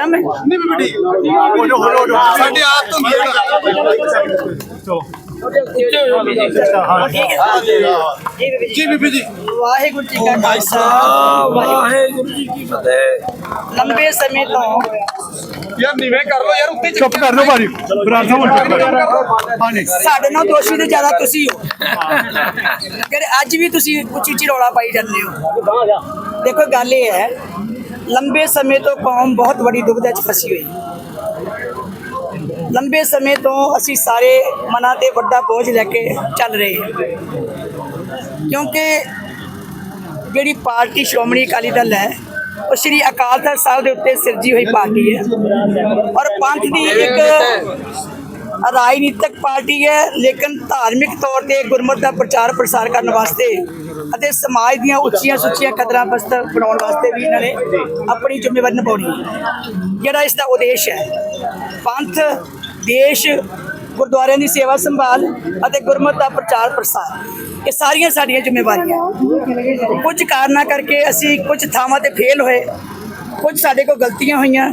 ਜਾ ਮੈਂ ਨਹੀਂ ਬੀਬੀ ਹੋ ਜਾ ਹੋ ਜਾ ਸਾਡੇ ਆਪ ਤੋਂ ਜੀ ਬੀਬੀ ਜੀ। ਵਾਹਿਗੁਰੂ ਜੀ ਕਾ ਖਾਲਸਾ। ਵਾਹਿਗੁਰੂ ਜੀ ਕੀ ਫਤਿਹ। ਲੰਬੇ ਸਮੇਂ ਤੋਂ। ਯਾਰ ਨੀਵੇਂ ਕਰ ਲੋ ਯਾਰ ਉੱਤੇ ਚੁੱਪ ਕਰ ਲਓ ਭਾਜੀ। ਸਾਹਿਬ ਹੁਣ ਚੁੱਪ ਕਰੋ ਹਾਂਜੀ ਸਾਡੇ ਨਾਲ ਦੋਸ਼ੀ ਤੇ ਜ਼ਿਆਦਾ ਤੁਸੀਂ ਹੋ। ਜਿਹੜੇ ਅੱਜ ਵੀ ਤੁਸੀਂ ਉੱਚੀ ਉੱਚੀ ਰੌਲਾ ਪਾਈ ਜਾਂਦੇ ਹੋ। ਦੇਖੋ ਗੱਲ ਇਹ ਹੈ ਲੰਬੇ ਸਮੇਂ ਤੋਂ ਕੌਮ ਬਹੁਤ ਵੱਡੀ ਦੁਬਿਧਾ 'ਚ ਫਸੀ ਹੋਈ। ਲੰਬੇ ਸਮੇਂ ਤੋਂ ਅਸੀਂ ਸਾਰੇ ਮਨਾਂ ਤੇ ਵੱਡਾ ਬੋਝ ਲੈ ਕੇ ਚੱਲ ਰਹੇ ਹਾਂ। ਕਿਉਂਕਿ ਜਿਹੜੀ ਪਾਰਟੀ ਸ਼੍ਰੋਮਣੀ ਅਕਾਲੀ ਦਲ ਹੈ, ਉਹ ਸ਼੍ਰੀ ਅਕਾਲ ਤਖਤ ਸਾਹਿਬ ਦੇ ਉੱਤੇ ਸਿਰਜੀ ਹੋਈ ਪਾਰਟੀ ਹੈ। ਔਰ ਪੰਥ ਦੀ ਇੱਕ ਰਾਜਨੀਤਿਕ ਪਾਰਟੀ ਹੈ, ਲੇਕਿਨ ਧਾਰਮਿਕ ਤੌਰ ਤੇ ਗੁਰਮਤ ਦਾ ਪ੍ਰਚਾਰ ਪ੍ਰਸਾਰ ਕਰਨ ਵਾਸਤੇ ਅਤੇ ਸਮਾਜ ਦੀਆਂ ਉੱਚੀਆਂ ਸੁੱਚੀਆਂ ਕਦਰਾਂ ਬਸਤਰ ਬਣਾਉਣ ਵਾਸਤੇ ਵੀ ਇਹਨਾਂ ਨੇ ਆਪਣੀ ਜ਼ਿੰਮੇਵਾਰੀ ਨਿਭਾਉਣੀ ਹੈ। ਜਿਹੜਾ ਇਸ ਦਾ ਉਦੇਸ਼ ਹੈ, ਪੰਥ, ਦੇਸ਼, ਗੁਰਦੁਆਰਿਆਂ ਦੀ ਸੇਵਾ ਸੰਭਾਲ ਅਤੇ ਗੁਰਮਤ ਦਾ ਪ੍ਰਚਾਰ ਪ੍ਰਸਾਰ, ਇਹ ਸਾਰੀਆਂ ਸਾਡੀਆਂ ਜ਼ਿੰਮੇਵਾਰੀਆਂ ਕੁਝ ਕਾਰਨਾਂ ਕਰਕੇ ਅਸੀਂ ਕੁਝ ਥਾਵਾਂ ਤੇ ਫੇਲ ਹੋਏ, ਕੁਝ ਸਾਡੇ ਕੋਲ ਗਲਤੀਆਂ ਹੋਈਆਂ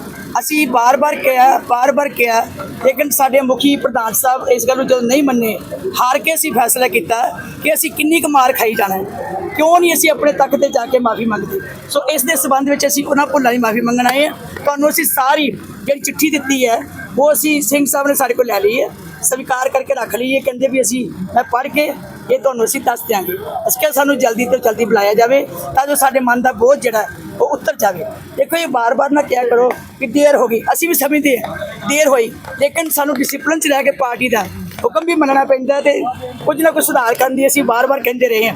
ਅਸੀਂ ਬਾਰ-ਬਾਰ ਕਿਹਾ ਬਾਰ-ਬਾਰ ਕਿਹਾ, ਲੇਕਿਨ ਸਾਡੇ ਮੁਖੀ ਪ੍ਰਧਾਨ ਸਾਹਿਬ ਇਸ ਗੱਲ ਨੂੰ ਜਦੋਂ ਨਹੀਂ ਮੰਨੇ, ਹਾਰ ਕੇ ਅਸੀਂ ਫੈਸਲਾ ਕੀਤਾ ਕਿ ਅਸੀਂ ਕਿੰਨੀ ਕੁ ਮਾਰ ਖਾਈ ਜਾਣਾ ਕਿਉਂ ਨਹੀਂ ਅਸੀਂ ਆਪਣੇ ਤੱਕ ਤੇ ਜਾ ਕੇ ਮਾਫੀ ਮੰਗਦੇ? ਸੋ ਇਸ ਦੇ ਸਬੰਧ ਵਿੱਚ ਅਸੀਂ ਉਹਨਾਂ ਭੁੱਲਾਂ ਦੀ ਮਾਫੀ ਮੰਗਣ ਆਏ ਹਾਂ। ਤੁਹਾਨੂੰ ਅਸੀਂ ਸਾਰੀ ਜਿਹੜੀ ਚਿੱਠੀ ਦਿੱਤੀ ਹੈ, ਉਹ ਅਸੀਂ ਸਿੰਘ ਸਾਹਿਬ ਨੇ ਸਾਡੇ ਕੋਲ ਲੈ ਲਈ ਹੈ। ਸਵੀਕਾਰ ਕਰਕੇ ਰੱਖ ਲਈ ਹੈ ਕਹਿੰਦੇ ਵੀ ਅਸੀਂ, ਮੈਂ ਪੜ੍ਹ ਕੇ ਇਹ ਤੁਹਾਨੂੰ ਅਸੀਂ ਦੱਸ ਦਿਆਂਗੇ। ਅਸੀਂ ਕਿਹਾ ਸਾਨੂੰ ਜਲਦੀ ਤੋਂ ਜਲਦੀ ਬੁਲਾਇਆ ਜਾਵੇ ਤਾਂ ਜੋ ਸਾਡੇ ਮਨ ਦਾ ਬੋਝ ਜਿਹੜਾ, ਉਹ ਉਤਰ ਜਾਵੇ। ਦੇਖੋ ਇਹ ਬਾਰ-ਬਾਰ ਨਾ ਕਿਹਾ ਕਰੋ ਕਿ ਦੇਰ ਹੋ ਗਈ। ਅਸੀਂ ਵੀ ਸਮਝਦੇ ਹਾਂ, ਦੇਰ ਹੋਈ। ਲੇਕਿਨ ਸਾਨੂੰ ਡਿਸਪਲਿਨ ਚ ਰਹਿ ਕੇ ਪਾਰਟੀ ਦਾ ਹੁਕਮ ਵੀ ਮੰਨਣਾ ਪੈਂਦਾ ਤੇ ਕੁਝ ਨਾ ਕੁਝ ਸੁਧਾਰ ਕਰਨ ਦੀ ਅਸੀਂ ਬਾਰ-ਬਾਰ ਕਹਿੰਦੇ ਰਹੇ ਹਾਂ।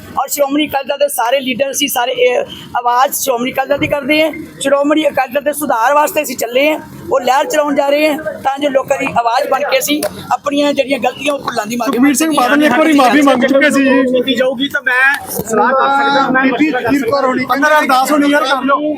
ਔਰ ਸ਼੍ਰੋਮਣੀ ਅਕਾਲੀ ਦਲ ਦੇ ਸਾਰੇ ਲੀਡਰ ਸੀ ਸਾਰੇ ਆਵਾਜ਼ ਸ਼੍ਰੋਮਣੀ ਅਕਾਲੀ ਦਲ ਦੀ ਕਰਦੇ ਆ ਸ਼੍ਰੋਮਣੀ ਅਕਾਲੀ ਦਲ ਦੇ ਸੁਧਾਰ ਵਾਸਤੇ ਅਸੀਂ ਚੱਲੇ ਆ ਉਹ ਲਹਿਰ ਚਲਾਉਣ ਜਾ ਰਹੇ ਆ ਤਾਂ ਜੋ ਲੋਕਾਂ ਦੀ ਆਵਾਜ਼ ਬਣ ਕੇ ਅਸੀਂ ਆਪਣੀਆਂ ਜਿਹੜੀਆਂ ਗਲਤੀਆਂ ਉਹ ਭੁੱਲਾਂ ਦੀ ਮਾਫੀ ਸੁਖਬੀਰ ਸਿੰਘ ਬਾਦਲ ਨੇ ਇੱਕ ਵਾਰੀ ਮਾਫੀ ਮੰਗ ਚੁੱਕੇ ਸੀ ਜੀ। ਕੀਤੀ ਜਾਊਗੀ ਤਾਂ ਮੈਂ ਸਲਾਹ ਕਰ ਸਕਦਾ ਮੈਂ ਬੀਬੀ ਵੀਰ ਕੌਰ ਹੋਣੀ 15 ਅਰਦਾਸ ਹੋਣੀ ਯਾਰ ਕਰ ਲਓ।